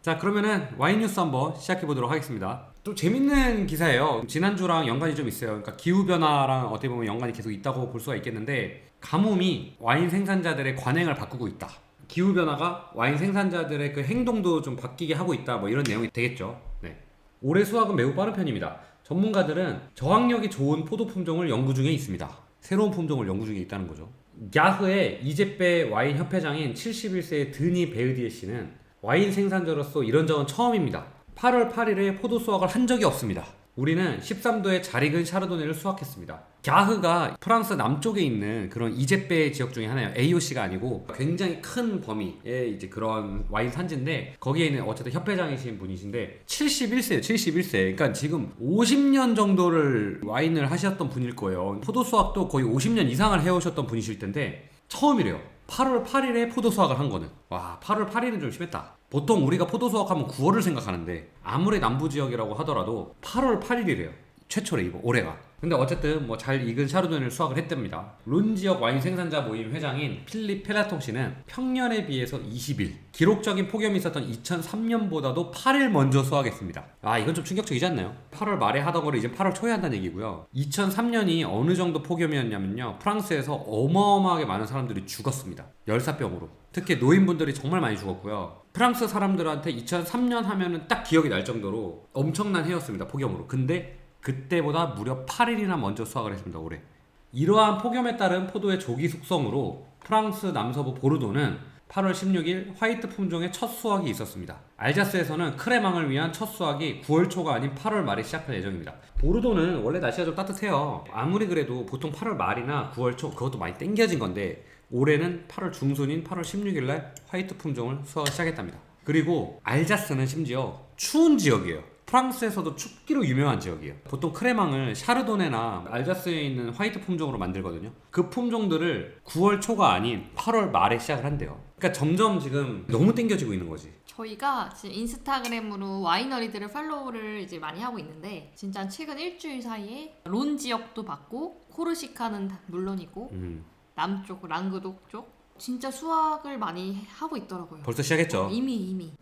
자 그러면은 와인 뉴스 한번 시작해 보도록 하겠습니다. 또 재밌는 기사예요. 지난주랑 연관이 좀 있어요. 그러니까 기후 변화랑 어떻게 보면 연관이 계속 있다고 볼 수가 있겠는데 가뭄이 와인 생산자들의 관행을 바꾸고 있다. 기후 변화가 와인 생산자들의 그 행동도 좀 바뀌게 하고 있다. 뭐 이런 내용이 되겠죠. 네. 올해 수확은 매우 빠른 편입니다. 전문가들은 저항력이 좋은 포도 품종을 연구 중에 있습니다. 새로운 품종을 연구 중에 있다는 거죠. 야흐의 이제베 와인 협회장인 71세의 드니 베으디에 씨는 와인 생산자로서 이런 적은 처음입니다. 8월 8일에 포도 수확을 한 적이 없습니다. 우리는 13도의 잘 익은 샤르도네를 수확했습니다. 갸흐가 프랑스 남쪽에 있는 그런 이제베 지역 중에 하나예요. AOC가 아니고 굉장히 큰 범위의 이제 그런 와인 산지인데 거기에 있는 어쨌든 협회장이신 분이신데 71세예요. 71세. 그러니까 지금 50년 정도를 와인을 하셨던 분일 거예요. 포도 수확도 거의 50년 이상을 해오셨던 분이실 텐데 처음이래요. 8월 8일에 포도 수확을 한 거는. 와, 8월 8일은 좀 심했다. 보통 우리가 포도 수확하면 9월을 생각하는데 아무리 남부 지역이라고 하더라도 8월 8일이래요. 최초래 이거 올해가. 근데 어쨌든 뭐 잘 익은 샤르도네를 수확을 했답니다. 론 지역 와인 생산자 모임 회장인 필립 펠라통 씨는 평년에 비해서 20일 기록적인 폭염이 있었던 2003년보다도 8일 먼저 수확했습니다. 아 이건 좀 충격적이지 않나요? 8월 말에 하던 거를 이제 8월 초에 한다는 얘기고요. 2003년이 어느 정도 폭염이었냐면요. 프랑스에서 어마어마하게 많은 사람들이 죽었습니다. 열사병으로. 특히 노인분들이 정말 많이 죽었고요. 프랑스 사람들한테 2003년 하면은 딱 기억이 날 정도로 엄청난 해였습니다. 폭염으로. 근데 그때보다 무려 8일이나 먼저 수확을 했습니다. 올해. 이러한 폭염에 따른 포도의 조기 숙성으로 프랑스 남서부 보르도는 8월 16일 화이트 품종의 첫 수확이 있었습니다. 알자스에서는 크레망을 위한 첫 수확이 9월 초가 아닌 8월 말에 시작할 예정입니다. 보르도는 원래 날씨가 좀 따뜻해요. 아무리 그래도 보통 8월 말이나 9월 초 그것도 많이 땡겨진 건데 올해는 8월 중순인 8월 16일 날 화이트 품종을 수확을 시작했답니다. 그리고 알자스는 심지어 추운 지역이에요. 프랑스에서도 춥기로 유명한 지역이에요. 보통 크레망을 샤르도네나 알자스에 있는 화이트 품종으로 만들거든요. 그 품종들을 9월 초가 아닌 8월 말에 시작을 한대요. 그러니까 점점 지금 너무 땡겨지고 있는 거지. 저희가 지금 인스타그램으로 와이너리들을 팔로우를 이제 많이 하고 있는데 진짜 최근 일주일 사이에 론 지역도 봤고 코르시카는 다- 물론이고 음, 남쪽 랑그독 쪽 진짜 수확을 많이 하고 있더라고요. 벌써 시작했죠. 이미 이미.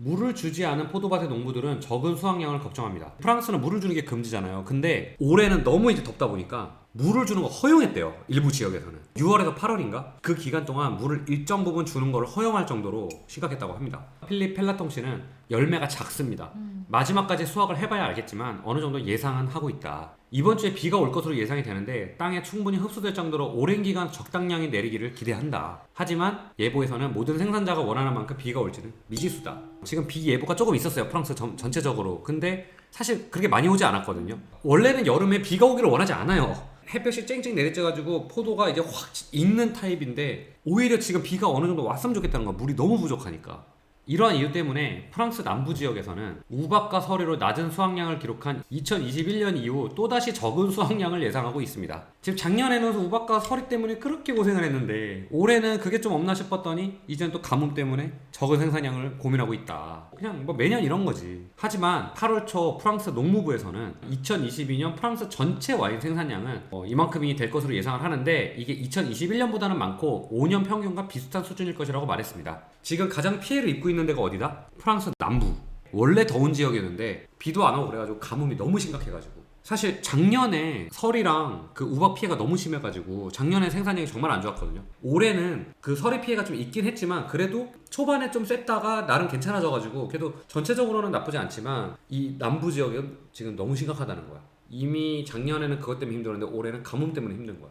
물을 주지 않은 포도밭의 농부들은 적은 수확량을 걱정합니다. 프랑스는 물을 주는 게 금지잖아요. 근데 올해는 너무 이제 덥다 보니까 물을 주는 거 허용했대요. 일부 지역에서는. 6월에서 8월인가? 그 기간 동안 물을 일정 부분 주는 걸 허용할 정도로 심각했다고 합니다. 필립 펠라통 씨는 열매가 작습니다. 마지막까지 수확을 해봐야 알겠지만 어느 정도 예상은 하고 있다. 이번 주에 비가 올 것으로 예상이 되는데 땅에 충분히 흡수될 정도로 오랜 기간 적당량이 내리기를 기대한다. 하지만 예보에서는 모든 생산자가 원하는 만큼 비가 올지는 미지수다. 지금 비 예보가 조금 있었어요. 프랑스 전, 전체적으로. 근데 사실 그렇게 많이 오지 않았거든요. 원래는 여름에 비가 오기를 원하지 않아요. 햇볕이 쨍쨍 내리쬐가지고 포도가 이제 확 익는 타입인데 오히려 지금 비가 어느 정도 왔으면 좋겠다는 거야. 물이 너무 부족하니까. 이러한 이유 때문에 프랑스 남부 지역에서는 우박과 서리로 낮은 수확량을 기록한 2021년 이후 또다시 적은 수확량을 예상하고 있습니다. 지금 작년에는 우박과 서리 때문에 그렇게 고생을 했는데 올해는 그게 좀 없나 싶었더니 이제는 또 가뭄 때문에 적은 생산량을 고민하고 있다. 그냥 뭐 매년 이런 거지. 하지만 8월 초 프랑스 농무부에서는 2022년 프랑스 전체 와인 생산량은 어, 이만큼이 될 것으로 예상을 하는데 이게 2021년보다는 많고 5년 평균과 비슷한 수준일 것이라고 말했습니다. 지금 가장 피해를 입고 있는 데가 어디다? 프랑스 남부. 원래 더운 지역이었는데 비도 안 오고 그래가지고 가뭄이 너무 심각해가지고 사실 작년에 설이랑 그 우박 피해가 너무 심해가지고 작년에 생산량이 정말 안 좋았거든요. 올해는 그 설이 피해가 좀 있긴 했지만 그래도 초반에 좀 셌다가 나름 괜찮아져가지고 그래도 전체적으로는 나쁘지 않지만 이 남부 지역은 지금 너무 심각하다는 거야. 이미 작년에는 그것 때문에 힘들었는데 올해는 가뭄 때문에 힘든 거야.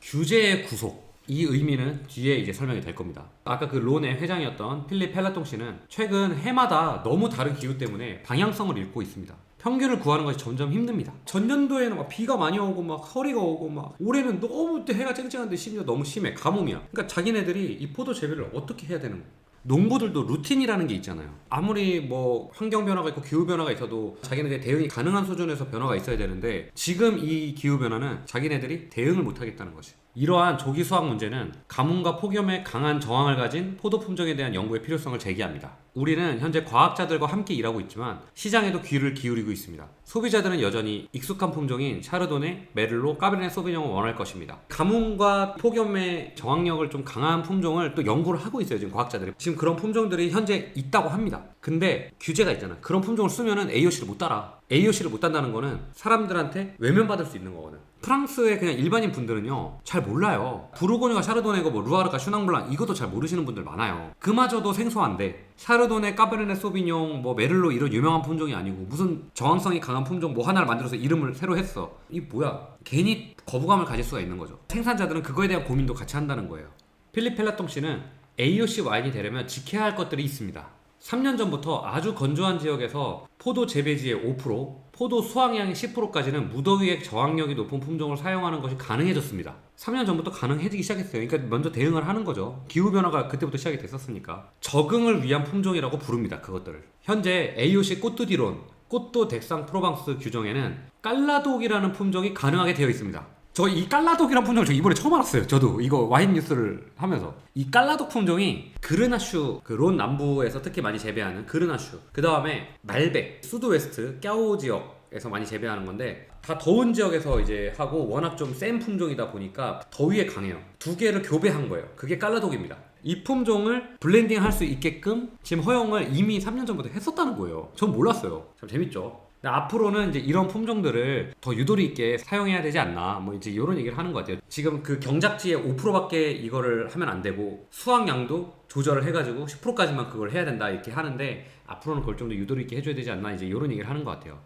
규제의 구속. 이 의미는 뒤에 이제 설명이 될 겁니다. 아까 그 론의 회장이었던 필립 펠라통 씨는 최근 해마다 너무 다른 기후 때문에 방향성을 잃고 있습니다. 평균을 구하는 것이 점점 힘듭니다. 전년도에는 막 비가 많이 오고 막 서리가 오고 막 올해는 너무 또 해가 쨍쨍한데 심지어 너무 심해 가뭄이야. 그러니까 자기네들이 이 포도 재배를 어떻게 해야 되는 거야? 농부들도 루틴이라는 게 있잖아요. 아무리 뭐 환경 변화가 있고 기후 변화가 있어도 자기네들 대응이 가능한 수준에서 변화가 있어야 되는데 지금 이 기후 변화는 자기네들이 대응을 못 하겠다는 거지. 이러한 조기 수확 문제는 가뭄과 폭염에 강한 저항을 가진 포도 품종에 대한 연구의 필요성을 제기합니다. 우리는 현재 과학자들과 함께 일하고 있지만 시장에도 귀를 기울이고 있습니다. 소비자들은 여전히 익숙한 품종인 샤르도네, 메를로, 까베르네 소비뇽을 원할 것입니다. 가뭄과 폭염의 저항력을 좀 강한 품종을 또 연구를 하고 있어요. 지금 과학자들이. 지금 그런 품종들이 현재 있다고 합니다. 근데 규제가 있잖아. 그런 품종을 쓰면은 AOC를 못 따라. AOC를 못 딴다는 거는 사람들한테 외면받을 수 있는 거거든. 프랑스의 그냥 일반인 분들은요 잘 몰라요. 부르고뉴가 샤르도네고 뭐 루아르가 슈낭블랑 이것도 잘 모르시는 분들 많아요. 그마저도 생소한데 샤르도네, 까베르네 소비뇽, 뭐 메를로 이런 유명한 품종이 아니고 무슨 저항성이 강한 품종 뭐 하나를 만들어서 이름을 새로 했어. 이 뭐야? 괜히 거부감을 가질 수가 있는 거죠. 생산자들은 그거에 대한 고민도 같이 한다는 거예요. 필립 펠라똥 씨는 AOC 와인이 되려면 지켜야 할 것들이 있습니다. 3년 전부터 아주 건조한 지역에서 포도 재배지의 5%, 포도 수확량의 10%까지는 무더위에 저항력이 높은 품종을 사용하는 것이 가능해졌습니다. 3년 전부터 가능해지기 시작했어요. 그러니까 먼저 대응을 하는 거죠. 기후 변화가 그때부터 시작이 됐었으니까. 적응을 위한 품종이라고 부릅니다. 그것들을. 현재 AOC 꽃두디론, 꽃도 덱상 프로방스 규정에는 깔라독이라는 품종이 가능하게 되어 있습니다. 저 이 깔라독이라는 품종을 저 이번에 처음 알았어요. 저도 이거 와인 뉴스를 하면서 이 깔라독 품종이 그르나슈 그 론 남부에서 특히 많이 재배하는 그르나슈 그 다음에 말백 수드웨스트 까오 지역에서 많이 재배하는 건데 다 더운 지역에서 이제 하고 워낙 좀 센 품종이다 보니까 더위에 강해요. 두 개를 교배한 거예요. 그게 깔라독입니다. 이 품종을 블렌딩 할 수 있게끔 지금 허용을 이미 3년 전부터 했었다는 거예요. 전 몰랐어요. 참 재밌죠. 앞으로는 이제 이런 품종들을 더 유도리 있게 사용해야 되지 않나 뭐 이제 이런 얘기를 하는 것 같아요. 지금 그 경작지의 5%밖에 이거를 하면 안 되고 수확량도 조절을 해가지고 10%까지만 그걸 해야 된다 이렇게 하는데 앞으로는 그걸 좀 더 유도리 있게 해줘야 되지 않나 이제 이런 얘기를 하는 것 같아요.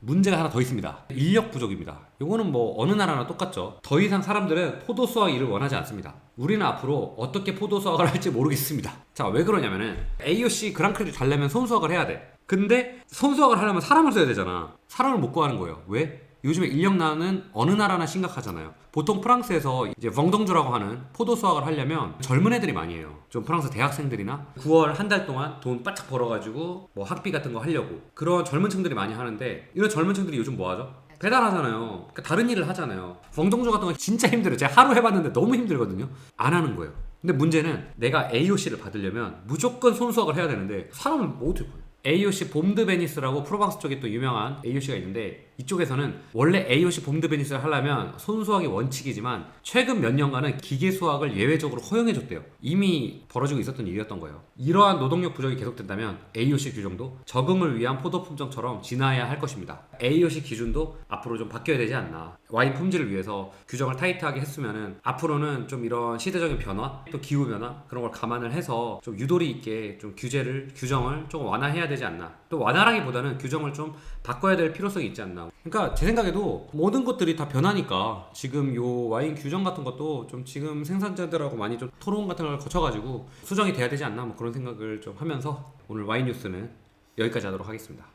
문제가 하나 더 있습니다. 인력 부족입니다. 이거는 뭐 어느 나라나 똑같죠. 더 이상 사람들은 포도 수확 일을 원하지 않습니다. 우리는 앞으로 어떻게 포도 수확을 할지 모르겠습니다. 자, 왜 그러냐면은 AOC 그랑크리를 달려면 손수확을 해야 돼. 근데 손수확을 하려면 사람을 써야 되잖아. 사람을 못 구하는 거예요. 왜? 요즘에 인력난은 어느 나라나 심각하잖아요. 보통 프랑스에서 이제 벙덩주라고 하는 포도 수확을 하려면 젊은 애들이 많이 해요. 좀 프랑스 대학생들이나 9월 한 달 동안 돈 바짝 벌어가지고 뭐 학비 같은 거 하려고 그런 젊은 층들이 많이 하는데 이런 젊은 층들이 요즘 뭐 하죠? 배달하잖아요. 그러니까 다른 일을 하잖아요. 벙덩주 같은 거 진짜 힘들어요. 제가 하루 해봤는데 너무 힘들거든요. 안 하는 거예요. 근데 문제는 내가 AOC를 받으려면 무조건 손수확을 해야 되는데 사람을 뭐 어떻게? AOC 봄드 베니스라고 프로방스 쪽에 또 유명한 AOC가 있는데 이쪽에서는 원래 AOC 봄드 베니스를 하려면 손수확이 원칙이지만 최근 몇 년간은 기계 수확을 예외적으로 허용해 줬대요. 이미 벌어지고 있었던 일이었던 거예요. 이러한 노동력 부족이 계속된다면 AOC 규정도 적응을 위한 포도 품종처럼 진화해야 할 것입니다. AOC 기준도 앞으로 좀 바뀌어야 되지 않나. 와인 품질을 위해서 규정을 타이트하게 했으면은 앞으로는 좀 이런 시대적인 변화, 또 기후 변화 그런 걸 감안을 해서 좀 유도리 있게 좀 규제를 규정을 조금 완화해야 되지 않나. 또 완화라기보다는 규정을 좀 바꿔야 될 필요성이 있지 않나. 그러니까 제 생각에도 모든 것들이 다 변하니까 지금 요 와인 규정 같은 것도 좀 지금 생산자들하고 많이 좀 토론 같은 걸 거쳐가지고 수정이 돼야 되지 않나 뭐 그런 생각을 좀 하면서 오늘 와인 뉴스는 여기까지 하도록 하겠습니다.